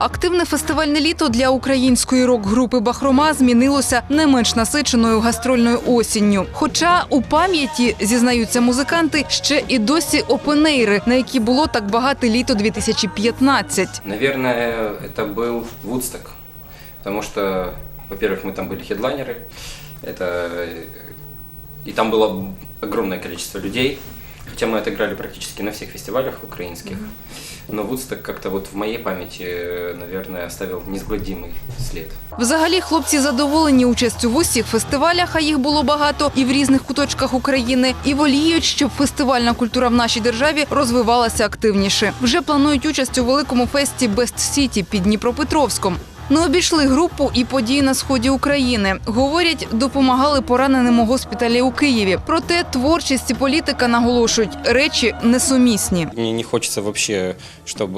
Активне фестивальне літо для української рок-групи Бахрома змінилося не менш насиченою гастрольною осінню. Хоча у пам'яті зізнаються музиканти ще і досі опенейри, на які було так багато літо 2015. Наверное, это был Вудсток, потому что, во-первых, мы там были хедлайнеры, это э, и там было огромное количество людей, хотя мы отыграли практически на всех фестивалях украинских, но Вудсток как-то вот в моей памяти, э, наверное, оставил несгладимый след. Взагалі, хлопці задоволені участю в усіх фестивалях, а їх було багато і в різних куточках України, і воліють, щоб фестивальна культура в нашій державі розвивалася активніше. Вже планують участь у великому фесті Бест Сіті під Дніпропетровськом. Не обійшли групу і події на сході України. Говорять, допомагали пораненим у госпіталі у Києві. Проте творчість і політика наголошують речі несумісні. Мені не хочеться вообще, щоб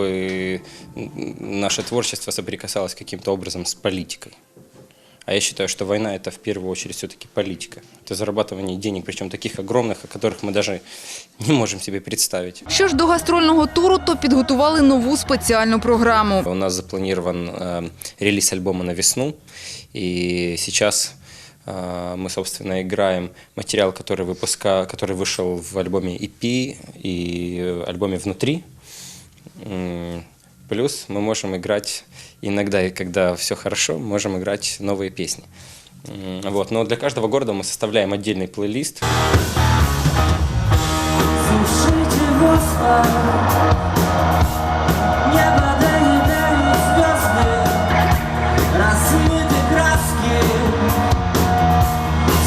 наше творчество соприкасалось каким-то образом з политикой. А я считаю, что война – это в первую очередь все-таки политика. Это зарабатывание денег, причем таких огромных, о которых мы даже не можем себе представить. Що ж до гастрольного туру, то підготували нову спеціальну програму. У нас запланирован э, релиз альбома на весну, и сейчас э, мы, собственно, играем материал, который, выпуска, который вышел в альбоме EP и э, альбоме «Внутри». Плюс мы можем играть иногда, и когда все хорошо, можем играть новые песни. Вот. Но для каждого города мы составляем отдельный плейлист.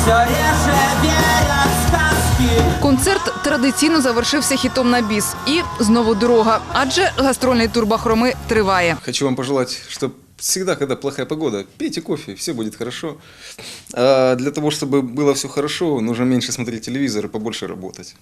Все реже верят. Концерт традиційно завершився хітом на біс. І знову дорога. Адже гастрольний тур Бахроми триває. Хочу вам пожелать, чтобы всегда, когда плохая погода, пейте кофе, все будет хорошо. А для того, чтобы было все хорошо, нужно меньше смотреть телевизор и побольше работать.